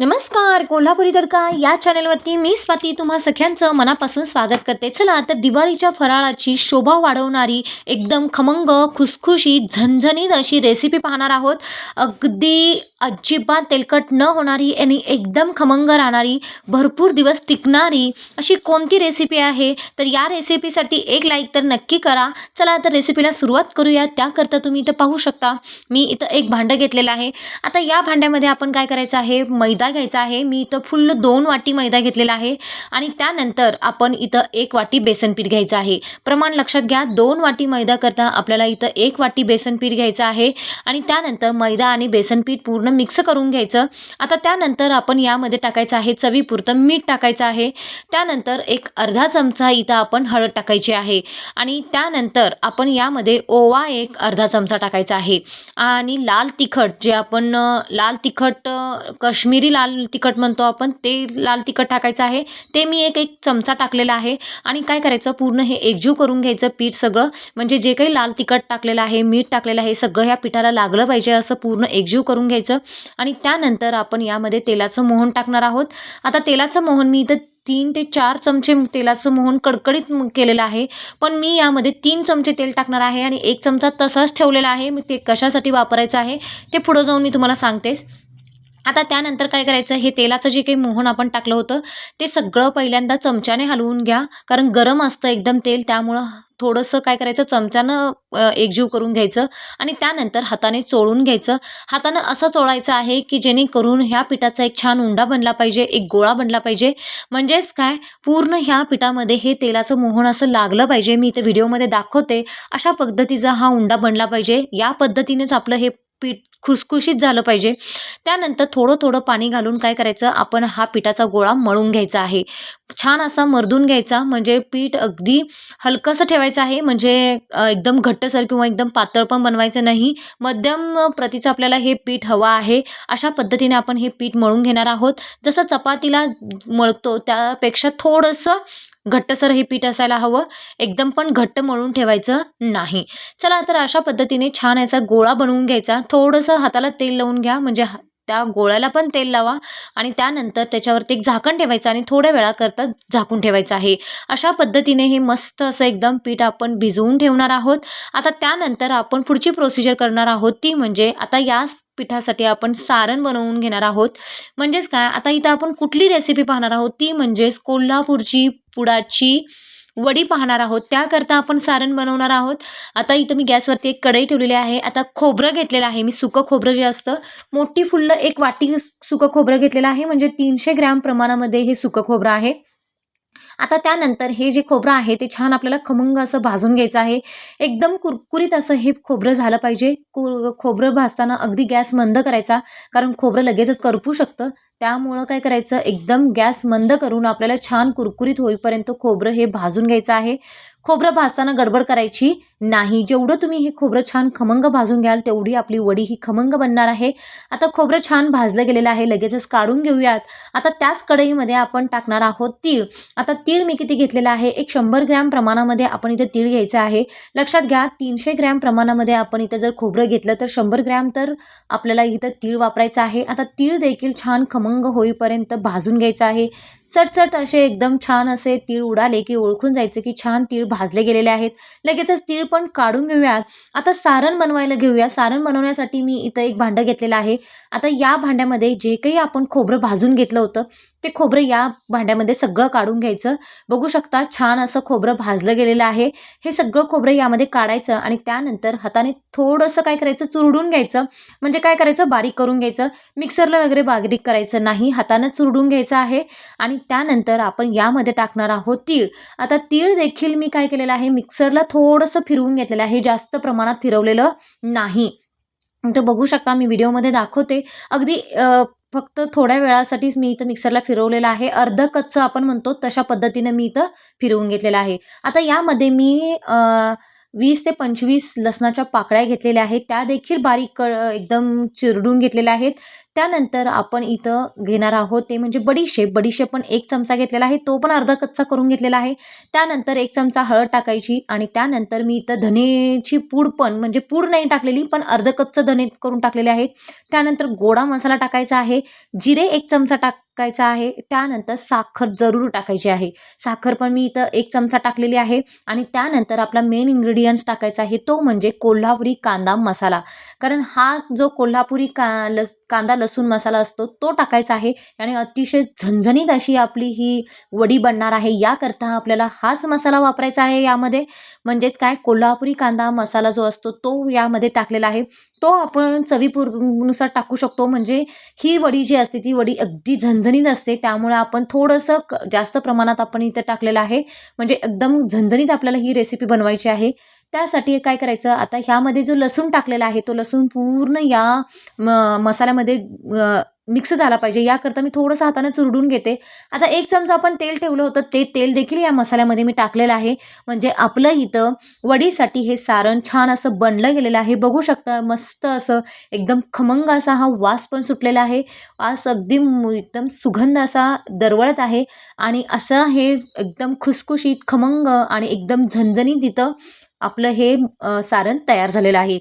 नमस्कार कोल्हापुरी तडका या चॅनलवरती मी स्वाती. तुम्हा सगळ्यांचं मनापासून स्वागत करते. चला तर दिवाळीच्या फराळाची शोभा वाढवणारी एकदम खमंग खुसखुशी झणझणीत अशी रेसिपी पाहणार आहोत. अगदी अजिबात तेलकट न होणारी आणि एकदम खमंग राहणारी भरपूर दिवस टिकणारी अशी कोणती रेसिपी आहे? तर या रेसिपीसाठी एक लाईक तर नक्की करा. चला तर रेसिपीला सुरुवात करूया. त्याकरता तुम्ही इथं पाहू शकता मी इथं एक भांडं घेतलेलं आहे. आता या भांड्यामध्ये आपण काय करायचं आहे? मैदा घ्यायचा आहे? मी इथं फुल्ल दोन वाटी मैदा घेतलेला आहे आणि त्यानंतर आपण इथं एक वाटी बेसन पीठ घ्यायचं आहे. प्रमाण लक्षात घ्या दोन वाटी मैदा करता आपल्याला इथं एक वाटी बेसन पीठ घ्यायचं आहे आणि त्यानंतर मैदा आणि बेसन पीठ पूर्ण मिक्स करून घ्यायचं. आता त्यानंतर आपण यामध्ये टाकायचं आहे चवीपुरतं मीठ टाकायचं आहे. त्यानंतर एक अर्धा चमचा इथं आपण हळद टाकायची आहे आणि त्यानंतर आपण यामध्ये ओवा एक अर्धा चमचा टाकायचा आहे. आणि लाल तिखट जे आपण लाल तिखट अ, काश्मीरी लाल तिखट म्हणतो आपण ते लाल तिखट टाकायचं आहे. ते मी एक एक चमचा टाकलेला आहे. आणि काय करायचं पूर्ण हे एकजीव करून घ्यायचं पीठ सगळं. म्हणजे जे काही लाल तिखट टाकलेलं आहे मीठ टाकलेलं आहे सगळं ह्या पिठाला लागलं पाहिजे असं पूर्ण एकजीव करून घ्यायचं. आणि त्यानंतर आपण यामध्ये तेलाचं मोहन टाकणार आहोत. आता तेलाचं मोहन मी इथं तीन ते चार चमचे तेलाचं मोहन कडकडीत केलेलं आहे. पण मी यामध्ये तीन चमचे तेल टाकणार आहे आणि एक चमचा तसाच ठेवलेला आहे. मी ते कशासाठी वापरायचं आहे ते पुढं जाऊन मी तुम्हाला सांगतेच. आता त्यानंतर काय करायचं? हे तेलाचं जे काही मोहन आपण टाकलं होतं ते सगळं पहिल्यांदा चमच्याने हलवून घ्या. कारण गरम असतं एकदम तेल त्यामुळं थोडंसं काय करायचं? चमच्यानं एकजीव करून घ्यायचं आणि त्यानंतर हाताने चोळून घ्यायचं. हातानं असं चोळायचं आहे की जेणेकरून ह्या पिठाचा एक छान उंडा बनला पाहिजे एक गोळा बनला पाहिजे. म्हणजेच काय? पूर्ण ह्या पिठामध्ये हे तेलाचं मोहन असं लागलं पाहिजे. मी इथे व्हिडिओमध्ये दाखवते अशा पद्धतीचा हा उंडा बनला पाहिजे. या पद्धतीनेच आपलं हे पीठ खुसखुशीत झालं पाहिजे. त्यानंतर थोडं थोडं पाणी घालून काय करायचं? आपण हा पिठाचा गोळा मळून घ्यायचा आहे. छान असा मर्दून घ्यायचा. म्हणजे पीठ अगदी हलकंसं ठेवायचं आहे. म्हणजे एकदम घट्टसर किंवा एकदम पातळ पण बनवायचं नाही. मध्यम प्रतीचं आपल्याला हे पीठ हवं आहे. अशा पद्धतीने आपण हे पीठ मळून घेणार आहोत. जसं चपातीला मळतो त्यापेक्षा थोडंसं घट्टसर हे पीठ असायला हवं. एकदम पण घट्ट मळून ठेवायचं नाही. चला तर अशा पद्धतीने छान याचा गोळा बनवून घ्यायचा. थोडंसं हाताला तेल लावून घ्या. म्हणजे हा- त्या गोळ्याला पण तेल लावा आणि त्यानंतर त्याच्यावरती एक झाकण ठेवायचं आणि थोड्या वेळाकरता झाकून ठेवायचं आहे. अशा पद्धतीने हे मस्त असं एकदम पीठ आपण भिजवून ठेवणार आहोत. आता त्यानंतर आपण पुढची प्रोसिजर करणार आहोत ती म्हणजे आता या पिठासाठी आपण सारण बनवून घेणार आहोत. म्हणजेच काय? आता इथं आपण कुठली रेसिपी पाहणार आहोत? ती म्हणजेच कोल्हापूरची पुडाची वडी पाहणार आहोत. त्याकरता आपण सारण बनवणार आहोत. आता इथं मी गॅसवरती एक कढई ठेवलेली आहे. आता खोबरं घेतलेलं आहे मी. सुकं खोबरं जे असतं मोठी फुल्ल एक वाटी सुकं खोबरं घेतलेलं आहे. म्हणजे तीनशे ग्रॅम प्रमाणामध्ये हे सुकं खोबरं आहे. आता त्यानंतर हे जे खोबरं आहे ते छान आपल्याला खमंग असं भाजून घ्यायचं आहे. एकदम कुरकुरीत असं हे खोबरं झालं पाहिजे. कु खोबरं भाजताना अगदी गॅस मंद करायचा कारण खोबरं लगेचच करपू शकतं. त्यामुळं काय करायचं एकदम गॅस मंद करून आपल्याला छान कुरकुरीत होईपर्यंत खोबरं हे भाजून घ्यायचं आहे. खोबरं भाजताना गडबड करायची नाही. जेवढं तुम्ही हे खोबरं छान खमंग भाजून घ्याल तेवढी आपली वडी ही खमंग बनणार आहे. आता खोबरं छान भाजलं गेलेलं आहे लगेचच काढून घेऊयात. आता त्याच कढईमध्ये आपण टाकणार आहोत तीळ. आता तीळ मी किती घेतलेलं आहे? एक शंभर ग्रॅम प्रमाणामध्ये आपण इथे तीळ घ्यायचं आहे. लक्षात घ्या तीनशे ग्रॅम प्रमाणामध्ये आपण इथं जर खोबरं घेतलं तर शंभर ग्रॅम तर आपल्याला इथं तीळ वापरायचं आहे. आता तीळ देखील छान खमंग होईपर्यंत भाजून घ्यायचं आहे. चटचट असे एकदम छान असे तीळ उडाले की ओळखून जायचं की छान तीळ भाजले गेलेले आहेत. लगेचच तीळ पण काढून घेऊयात आता सारण बनवायला घेऊया. सारण बनवण्यासाठी मी इथं एक भांडं घेतलेलं आहे. आता या भांड्यामध्ये जे काही आपण खोबरं भाजून घेतलं होतं ते खोबरं या भांड्यामध्ये सगळं काढून घ्यायचं. बघू शकता छान असं खोबरं भाजलं गेलेलं आहे. हे सगळं खोबरं यामध्ये काढायचं आणि त्यानंतर हाताने थोडंसं काय करायचं? चुरडून घ्यायचं. म्हणजे काय करायचं? बारीक करून घ्यायचं. मिक्सरला वगैरे बारीक करायचं नाही. हातानं चुरडून घ्यायचं आहे आणि त्यानंतर आपण यामध्ये टाकणार आहोत तीळ. आता तीळ देखील मी काय केलेलं आहे? मिक्सरला थोडंसं फिरवून घेतलेलं आहे. जास्त प्रमाणात फिरवलेलं नाही. तर बघू शकता मी व्हिडिओमध्ये दाखवते. अगदी फक्त थोड्या वेळासाठीच मी इथं मिक्सरला फिरवलेलं आहे. अर्ध कच्चं आपण म्हणतो तशा पद्धतीनं मी इथं फिरवून घेतलेलं आहे. आता यामध्ये मी वीस ते पंचवीस लसणाच्या पाकळ्या घेतलेल्या आहेत. त्या देखील बारीक क एकदम चिरडून घेतलेल्या आहेत. त्यानंतर आपण इथं घेणार आहोत ते म्हणजे बडीशेप. बडीशेप पण एक चमचा घेतलेला आहे. तो पण अर्धा कच्चा करून घेतलेला आहे. त्यानंतर एक चमचा हळद टाकायची आणि त्यानंतर मी इथं धनेची पूड पण म्हणजे पूड नाही टाकलेली पण अर्ध कच्चं धने करून टाकलेले आहे त्यानंतर गोडा मसाला टाकायचा आहे. जिरे एक चमचा टाकायचा आहे. त्यानंतर साखर जरूर टाकायची आहे. साखर पण मी इथं एक चमचा टाकलेली आहे. आणि त्यानंतर आपला मेन इन्ग्रेडियंट्स टाकायचा आहे. तो म्हणजे कोल्हापुरी कांदा मसाला. कारण हा जो कोल्हापुरी का लस कांदा लस लसूण मसाला असतो तो टाकायचा आहे. आणि अतिशय झणझणीत अशी आपली ही वडी बनणार आहे. याकरता आपल्याला हाच मसाला वापरायचा आहे यामध्ये. म्हणजेच काय? कोल्हापुरी कांदा मसाला जो असतो तो यामध्ये टाकलेला आहे. तो आपण चवीपूर्नुसार टाकू शकतो. म्हणजे ही वडी जी असते ती वडी अगदी झणझणीत असते. त्यामुळे आपण थोडंसं क जास्त प्रमाणात आपण इथं टाकलेलं आहे. म्हणजे एकदम झणझणीत आपल्याला ही रेसिपी बनवायची आहे. त्यासाठी काय करायचं? आता ह्यामध्ये जो लसूण टाकलेला आहे तो लसूण पूर्ण या म मसाल्यामध्ये मिक्स झाला पाहिजे. याकरता मी थोडंसं हाताने चुरडून घेते. आता एक चमचा आपण तेल ठेवलं होतं. ते तेल देखील या मसाल्यामध्ये मी टाकलेलं आहे. म्हणजे आपलं इथं वडीसाठी हे सारण छान असं बनलं गेलेलं आहे. बघू शकता मस्त असं एकदम खमंग असा हा वास पण सुटलेला आहे. वास अगदी एकदम सुगंध असा दरवळत आहे. आणि असं हे एकदम खुसखुशीत खमंग आणि एकदम झणझणीत इथं आपलं हे सारण तयार झालेलं आहे.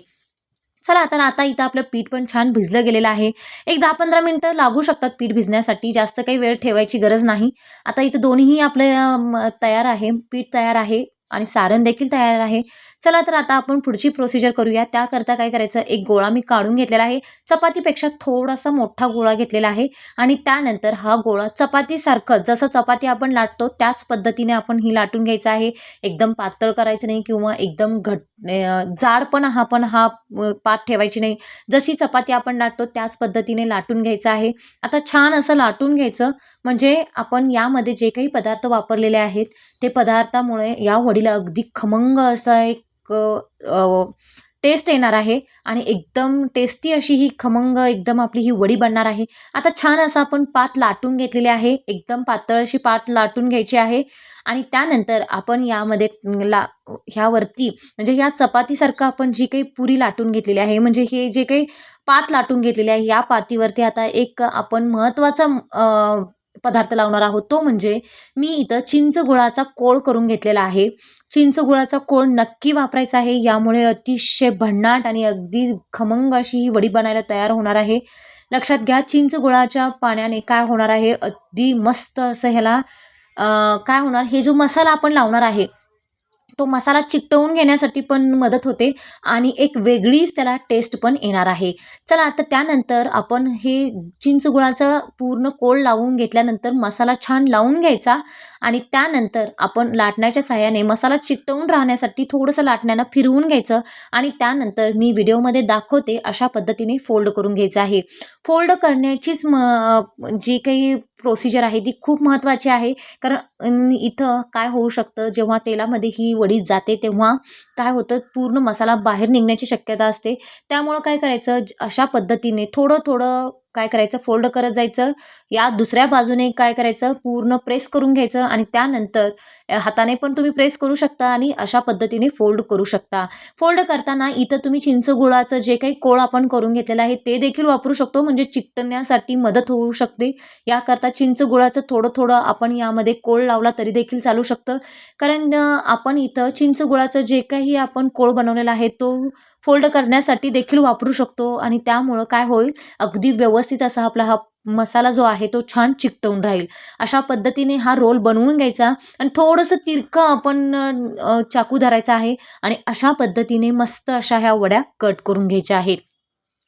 चला आता आता इथं आपलं पीठ पण छान भिजलं गेलेलं आहे. एक दहा पंधरा मिनटं लागू शकतात पीठ भिजण्यासाठी जास्त काही वेळ ठेवायची गरज नाही. आता इथं दोन्हीही आपलं तयार आहे पीठ तयार आहे. आणि सारण देखील तयार आहे. चला तर आता आपण पुढची प्रोसिजर करूया. त्याकरता काय करायचं? एक गोळा मी काढून घेतलेला आहे. चपातीपेक्षा थोडासा मोठा गोळा घेतलेला आहे. आणि त्यानंतर हा गोळा चपातीसारखं जसं चपाती आपण लाटतो त्याच पद्धतीने आपण ही लाटून घ्यायचं आहे. एकदम पातळ करायचं नाही किंवा एकदम घट जाड पण हा पण हा पात ठेवायची नाही. जशी चपाती आपण लाटतो त्याच पद्धतीने लाटून घ्यायचं आहे. आता छान असं लाटून घ्यायचं. म्हणजे आपण यामध्ये जे काही पदार्थ वापरलेले आहेत ते पदार्थामुळे या बॉडीला अगदी खमंग असा एक टेस्ट येणार आहे. आणि एकदम टेस्टी अशी ही खमंग एकदम आपली ही वडी बनणार आहे. आता छान असं आपण पात लाटून घेतलेले आहे. एकदम पातळ अशी पात लाटून घ्यायची आहे. आणि त्यानंतर आपण यामध्ये ला ह्यावरती म्हणजे ह्या चपातीसारखं आपण जी काही पुरी लाटून घेतलेली आहे म्हणजे हे जे काही पात लाटून घेतलेली आहे या पातीवरती आता एक आपण महत्त्वाचा पदार्थ लावणार आहोत. तो म्हणजे मी इथं चिंच गुळाचा कोळ करून घेतलेला आहे. चिंच गुळाचा कोळ नक्की वापरायचा आहे. यामुळे अतिशय भन्नाट आणि अगदी खमंग अशी ही वडी बनायला तयार होणार आहे. लक्षात घ्या चिंच गुळाच्या पाण्याने काय होणार आहे? अगदी मस्त असं ह्याला काय होणार? हे जो मसाला आपण लावणार आहे तो मसाला चिकटवून घेण्यासाठी पण मदत होते आणि एक वेगळीच त्याला टेस्ट पण येणार आहे. चला आता त्यानंतर आपण हे चिंच गुळाचं पूर्ण कोळ लावून घेतल्यानंतर मसाला छान लावून घ्यायचा आणि त्यानंतर आपण लाटण्याच्या साहाय्याने मसाला चिकटवून राहण्यासाठी थोडंसं लाटण्यानं फिरवून घ्यायचं आणि त्यानंतर मी व्हिडिओमध्ये दाखवते अशा पद्धतीने फोल्ड करून घ्यायचं आहे. फोल्ड करण्याचीच म जी काही प्रोसिजर आहे ती खूप महत्त्वाची आहे. कारण इथं काय होऊ शकतं जेव्हा तेलामध्ये ही वडी जाते तेव्हा काय होतं पूर्ण मसाला बाहेर निघण्याची शक्यता असते. त्यामुळं काय करायचं ज- अशा पद्धतीने थोडं थोडं काय करायचं? फोल्ड करत जायचं. या दुसऱ्या बाजूने काय करायचं? पूर्ण प्रेस करून घ्यायचं आणि त्यानंतर हाताने पण तुम्ही प्रेस करू शकता आणि अशा पद्धतीने फोल्ड करू शकता. फोल्ड करताना इथं तुम्ही चिंच गुळाचं जे काही कोळ आपण करून घेतलेलं आहे ते देखील वापरू शकतो. म्हणजे चिकटण्यासाठी मदत होऊ शकते. याकरता चिंच गुळाचं थोडं थोडं आपण यामध्ये कोळ लावला तरी देखील चालू शकतं. कारण आपण इथं चिंच गुळाचं जे काही आपण कोळ बनवलेला आहे तो फोल्ड करण्यासाठी देखील वापरू शकतो आणि त्यामुळं काय होईल? अगदी व्यवस्थित असा आपला हा मसाला जो आहे तो छान चिकटवून राहील. अशा पद्धतीने हा रोल बनवून घ्यायचा आणि थोडंसं तिरकं आपण चाकू धरायचा आहे आणि अशा पद्धतीने मस्त अशा ह्या वड्या कट करून घ्यायच्या आहेत.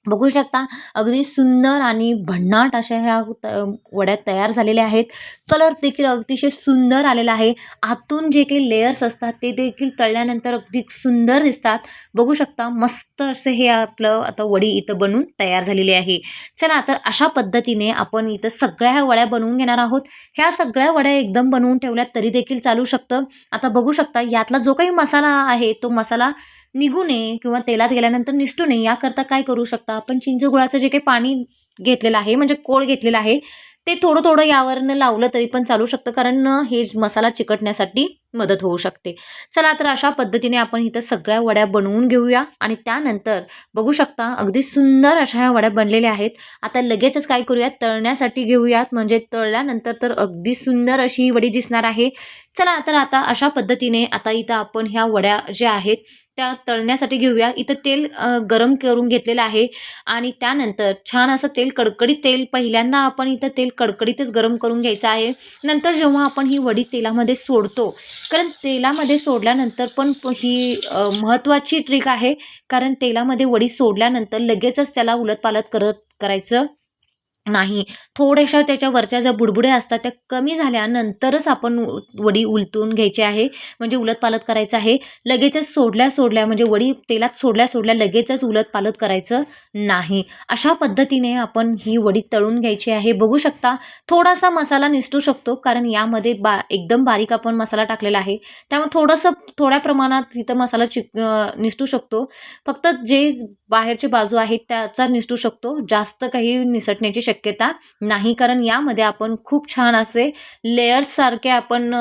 बघू शकता. अगदी सुंदर आणि भन्नाट अशा ह्या त वड्या तयार झालेल्या आहेत. कलर देखील अतिशय सुंदर आलेला आहे. आतून जे काही लेयर्स असतात ते देखील तळल्यानंतर अगदी सुंदर दिसतात. बघू शकता मस्त असं हे आपलं आता वडी इथं बनून तयार झालेली आहे. चला तर अशा पद्धतीने आपण इथं सगळ्या ह्या वड्या बनवून घेणार आहोत. ह्या सगळ्या वड्या एकदम बनवून ठेवल्यात तरी देखील चालू शकतं. आता बघू शकता यातला जो काही मसाला आहे तो मसाला निघू नये किंवा तेलात गेल्यानंतर निसटू नये. याकरता काय करू शकता? आपण चिंच गुळाचं जे काही पाणी घेतलेलं आहे म्हणजे कोळ घेतलेला आहे ते थोडं थोडं यावरनं लावलं तरी पण चालू शकतं कारण हे मसाला चिकटण्यासाठी मदत होऊ शकते. चला तर अशा पद्धतीने आपण इथं सगळ्या वड्या बनवून घेऊया आणि त्यानंतर बघू शकता अगदी सुंदर अशा ह्या वड्या बनलेल्या आहेत. आता लगेचच काय करूयात तळण्यासाठी घेऊयात म्हणजे तळल्यानंतर तर अगदी सुंदर अशी ही वडी दिसणार आहे. चला तर आता अशा पद्धतीने आता इथं आपण ह्या वड्या ज्या आहेत त्या तळण्यासाठी घेऊया. इथं तेल गरम करून घेतलेलं आहे आणि त्यानंतर छान असं तेल कडकडीत तेल पहिल्यांदा आपण इथं तेल कडकडीतच गरम करून घ्यायचं आहे. नंतर जेव्हा आपण ही वडी तेलामध्ये सोडतो कारण तेलामध्ये सोडल्यानंतर पण ही महत्त्वाची ट्रिक आहे. कारण तेलामध्ये वडी सोडल्यानंतर लगेचच त्याला उलटपालट करत करायचं. नाही. थोड्याशा त्याच्या वरच्या ज्या बुडबुड्या असतात त्या कमी झाल्यानंतरच आपण उ- वडी उलतून घ्यायची आहे. म्हणजे उलटपालट करायचं आहे. लगेचच सोडल्या सोडल्या म्हणजे वडी तेलात सोडल्या सोडल्या लगेचच उलटपालट करायचं नाही. अशा पद्धतीने आपण ही वडी तळून घ्यायची आहे. बघू शकता थोडासा मसाला निसटू शकतो कारण यामध्ये बा एकदम बारीक आपण मसाला टाकलेला आहे. त्यामुळे थोडंसं थोड्या प्रमाणात इथं मसाला चिक निसटू शकतो. फक्त जे बाहेरची बाजू आहेत त्याचा निसटू शकतो. जास्त काही निसटण्याची शक्यता नाही कारण यामध्ये आपण खूप छान असे लेयर्ससारखे आपण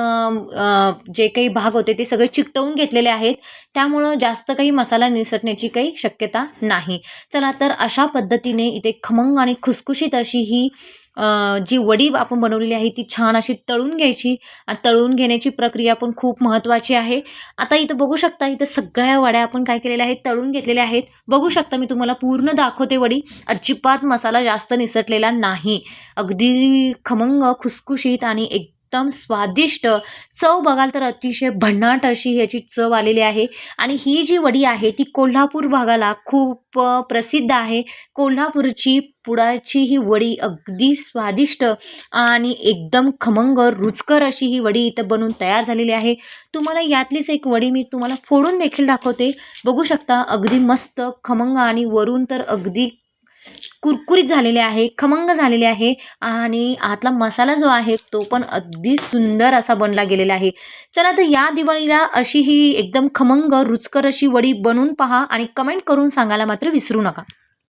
जे काही भाग होते ते सगळे चिकटवून घेतलेले आहेत. त्यामुळं जास्त काही मसाला निसटण्याची काही शक्यता नाही. चला तर अशा पद्धतीने इथे खमंग आणि खुसखुशीत अशी ही जी वडी आपण बनवलेली आहे ती छान अशी तळून घ्यायची. आणि तळून घेण्याची प्रक्रिया पण खूप महत्त्वाची आहे. आता इथं बघू शकता इथं सगळ्या वड्या आपण काय केलेल्या आहेत तळून घेतलेल्या आहेत. बघू शकता मी तुम्हाला पूर्ण दाखवते वडी. अजिबात मसाला जास्त निसटलेला नाही. अगदी खमंग खुसखुशीत आणि एक उत्तम स्वादिष्ट. चव बघाल तर अतिशय भन्नाट अशी ह्याची चव आलेली आहे. आणि ही जी वडी आहे ती कोल्हापूर भागाला खूप प्रसिद्ध आहे. कोल्हापूरची पुडाची ही वडी अगदी स्वादिष्ट आणि एकदम खमंग रुचकर अशी ही वडी इथं बनवून तयार झालेली आहे. तुम्हाला यातलीच एक वडी मी तुम्हाला फोडून देखील दाखवते. बघू शकता अगदी मस्त खमंग आणि वरून तर अगदी कुरकुरीत झालेले आहे खमंग झालेले आहे आणि आतला मसाला जो आहे तो पण अगदी सुंदर असा बनला गेलेला आहे. चला तर या दिवाळीला अशी ही एकदम खमंग रुचकर अशी वडी बनवून पहा आणि कमेंट करून सांगायला मात्र विसरू नका.